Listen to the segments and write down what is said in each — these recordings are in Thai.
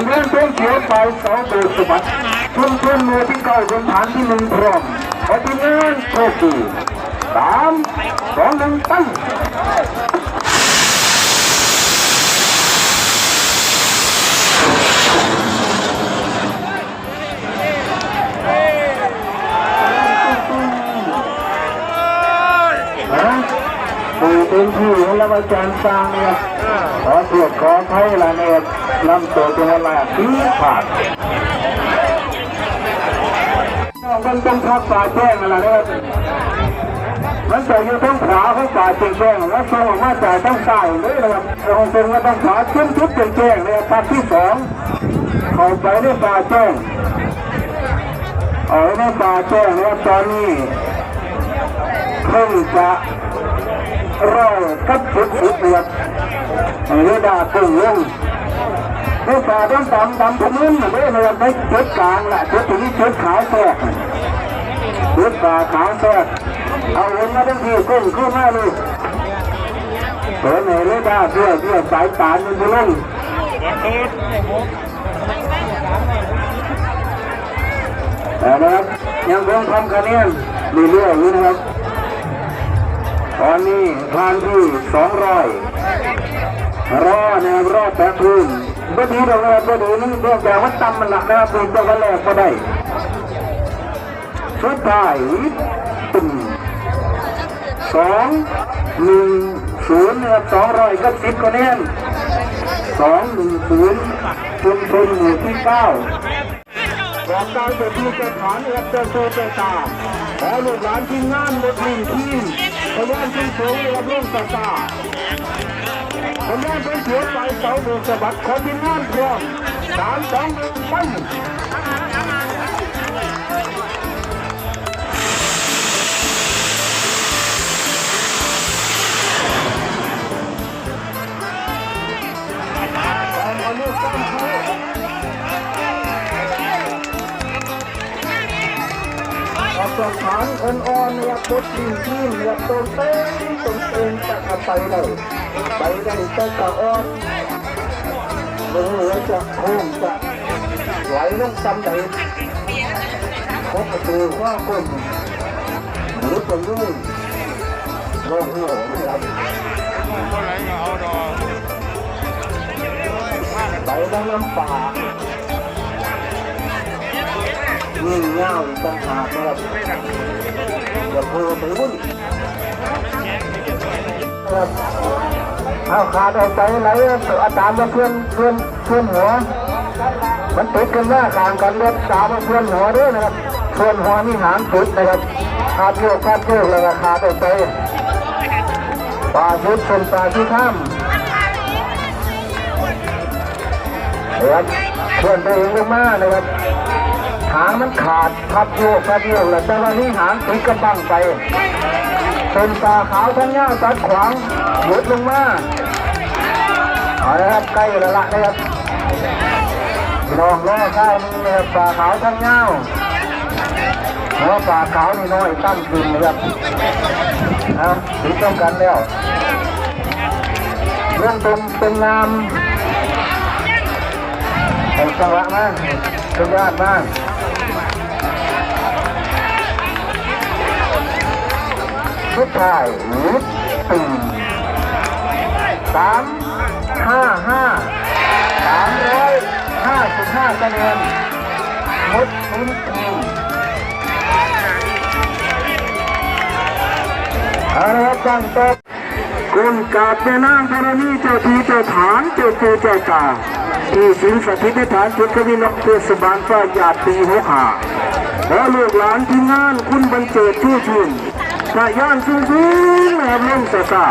งเรื่องต้นเขียวไปเสาโดดสวัสดิ์ชุมชนหมู่ที่เก้าบนฐานที่หนึ่งพร้อมขอทีมงานโชคดีสามสองหนึ่งตั้งนะดูเป็นที่แล้วอาจารย์สร้างเนี่ยขอตรวจขอไทยละเนี่ย ลำตัวตัวละสีขาดมันต้องทักป่าแจ้งอะไรเนี่ยมันจะอยู่ทั้งขวาทั้งป่าแจ้งแจ้งแล้วส่งออกมาจากทั้งซ้ายเลยนะครับตรงตรงก็ต้องขวาขึ้นทุกแจ้งแจ้งเลยภาคที่สองเข้าไปในป่าแจ้งเอาในป่าแจ้งแล้วตอนนี้เพิ่งจะรอกับจุดสุดเดือเรือดาตึงลง เรือป่าต้องดำดำพมุนเรือเรือไม่จุดกลางแหละจุดตรงนี้จุดขาวแทรกจุดป่าขาวแทรกเอาเงินมาทั้งทีกุ้งขึ้นมาเลยเปิดในเรือดาเพื่อเพื่อสายตามันบุลงแต่นะครับยังคงทำคะแนนเรื่อยๆอยู่นะครับตอนนี้ทานที่สองร้อยรอนะครับรอแปะพื้น ก็ดีเราเลยก็ดีนี่เรื่องแต่ว่าตำมันหนักนะครับเป็นตัวแรกก็ได้สุดท้ายตุ่มสองหนึ่งศูนย์นะครับสองร้อยก็สิบคะแนนสองหนึ่งศูนย์ชุมชนหมู่ที่เก้าบอกกาวเจ้าที่เจ้าฐานรับเจ้าโซเจ้าตาขอลูกหลานทีมงานหมดลิงทีมพยานที่สูงรับร่วมตตา พยานเป็นเสียไปเสาโดสะบัดขอทีมงานพร้อมสามสองหนึ่งปั้งเอาลูกตั้งคู่ ออกจากฐานคนอ่อนเนี่ยกดดินที่เนี่ยตรงเต้นตรงเต้นจะเอาไปได้ไปได้แต่ตะอ่อนมือจะโค้งจะไหลลงซ้ำใดพบประตูว่าคนหรือเป็นลูกโลกหัวนะครับไปดังน้ำปายิ่ งเงาอีกต่างหากนะครับอย่าพูดไปวุ่นครับเอาขาดออกไปไหลอาตามมาเพื่อนเพื่อนเพื่อนหัว มันติดกันหน้าขางกันเล็บตามมาเพื่อนหัวด้วยนะครับเพื่อนหัวนี่หางจุดนะครับขาดโยกขาดโยกแล้วก็ขาดออกไปปลาชุดเป็นปลาที่ถ้ำนะครับเพื่อนไปเองลงมานะครับาง มันขาดพับโยกพับโยกแล้วแต่ว่านี่หางติดกระบังไปเป็นตาขาวทั้งย่าตัดขวางหยุดลงมาเอาละครับใกล้แล้วละนะครับลองล่อข้าวนี่นะครับปลาขาวทั้งย่าเพราะปลาขาวนี่น้อยตั้งขึ้นนะครับนะติดต้องกันแล้วเรื่องเป็นเป็นงามเป็นจังหวะมากสุดยอดมาก สุดท้ายนิดตึงสามห้าห้าสามร้อยห้าสิบห้าคะแนนมดทุนทีมเอาละครับตั้งต๊ะคุณกาบแม่นางธรณีเจ้าที่เจ้าฐานเจ้าปู่เจ้าตาที่สิงสถิตในฐานพุทธวินกเทศบาลฟ้าหยาดปีหกหาและลูกหลานที่งานคุณบรรเจิดชื่อชื่น สายย่านสูงสูงแหลมลงสะสา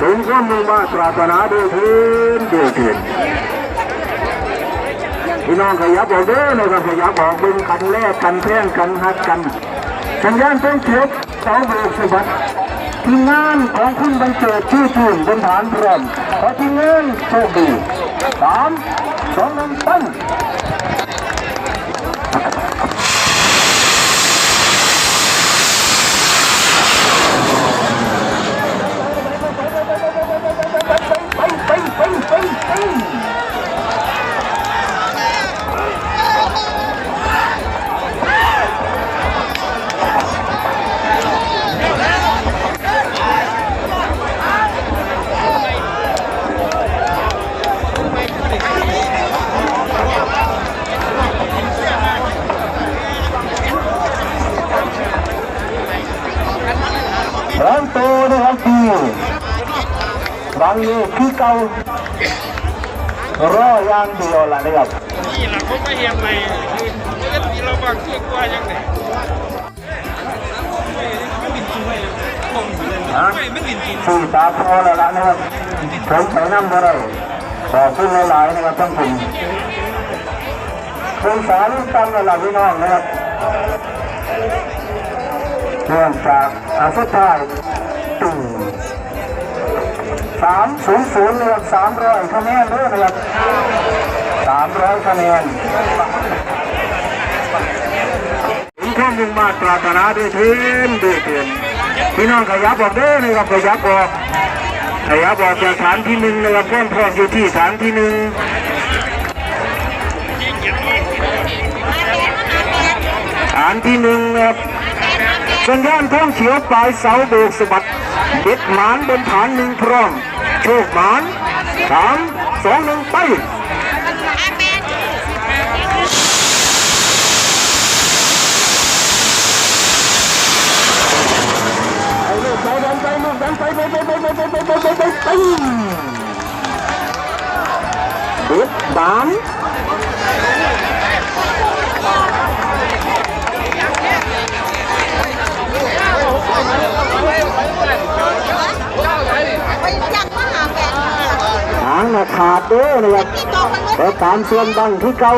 สมความมุ่งมาตรารถนาเดือดเถินเดือดเถินพี่น้องขยับออกเด้อนะครับขยับออกบึงกันแลกกันแท่งกันหักกันสัญญาณต้องเขียวเสาโบกสวัสดิ์ทีมงานของคุณบรรเจิดชื่อชื่นบนฐานพร้อมขอทีมงานโชคดีสามสองหนึ่งตั้ง ร้อนโตนะครับดีบางเลี้คือเก่ารอย่างเดียวล่ะนะครับนี่หลังผมไม่ฮียนใไม่คือเมื่อกี้เราบางเชือกว่ายังไงสี่ตาพอแล้วล่ะนะครับผมใส่น้ำก็ได้ขอขึ้นหลายๆนะครับทั้งกลุ่มคุณสาลูกตั้งระดับพี่น้องนะครับ เนื่องจากอาสุดท้ายตึงสามศูนย์ศูนย์นะครับสามร้อยคะแนนด้วยนะครับสามร้อยคะแนนผมข้อมุ่งมาตราตนาด้วยเทียนด้วยเทียนพี่น้องขยับออกเด้อนะครับขยับออกขยับออกจากฐานที่หนึ่งนะครับเพื่อนพร้อมอยู่ที่ฐานที่หนึ่งฐานที่หนึ่งนะครับ สัญญาณท่องเขียวปลายเสาโบกสะบัดเด็ดหมานบนฐานหนึ่งพร้อม โชคหมานสามสองหนึ่งไปไปลูกไปดันไปลูกดันไปไขาดเด้อนะครับที่ตองมันแต่ตามส่วนบังที่เก่า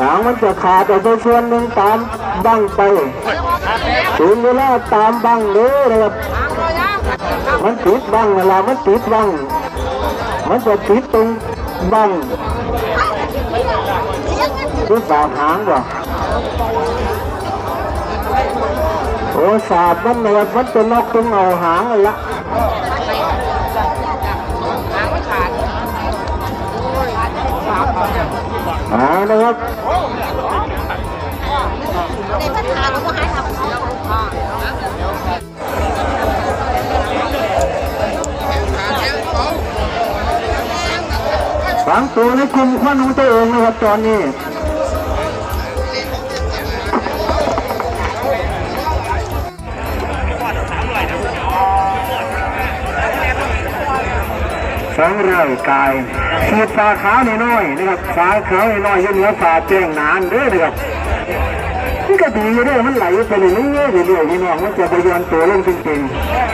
หางมันจะขาดออกไปส่วนหนึ่งตามบังไปถึงเวลาตามบังเด้อนะครับมันติดบังเวลามันติดบังมันจะติดตรงบังที่สามหางว่ะโอ้สาบมันเนี่ยมันจะนกตรงเอาหางนั่นละ เอานะครับฝังตัวในคุมข้อนูตัวเองนะครับตอนนี้ สังเรือกายขีดฝาขาวน้อยนะครับฝาขาวน้อยๆอยังเหนือฝาแจ้งนานเด้อนะครับมันก็ดีเด้อมันไหลไปเรื่อยๆเรื่อยๆพี่น้องมันจะไปย้อนตัวลงจริง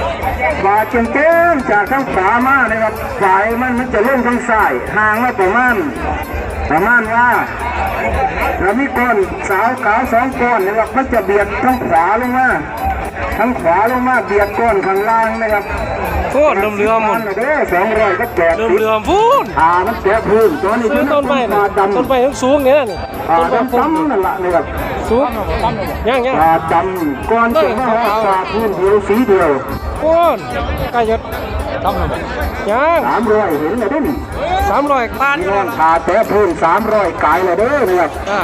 ๆฝาเจ้งๆจากทั้งฝามานะครับฝายมันมันจะลงทางซ้ายห่างมาประมาณประมาณว่าเรามีก้อนสาวขาวสองก้อนนะครับมันจะเบียดทั้งขวาลงมาทั้งขวาลงมาเบียดก้อนข้างล่างนะครับ พูดเรือเรือหมดเด้อสองร้อยก็แปดเรือสิบเรือพูดอ่ามันแกะพื้นตัวนี้ซื้อต้นไม้ปลาน่ะดำต้นไม้ทั้งสูงเนี่ยนี่ปลาต้นไม้ดำพุ่มดำนั่นแหละนี่ครับสูงย่างย่างปลาดำก้อนจะมาหาปลาพื้นเดียวสีเดียวพูดใกล้จะทำอะไรย่างสามร้อยเห็นเลยเด้นสามร้อยบาทพี่น้องขาแตะพื้นสามร้อยกายเลยเด้อนี่ครับอ่า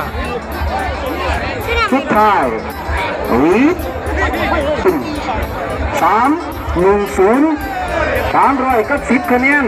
สุดท้ายหวีตึงสามหนึ่งศูนย์ สามร้อยก็สิบคะแนน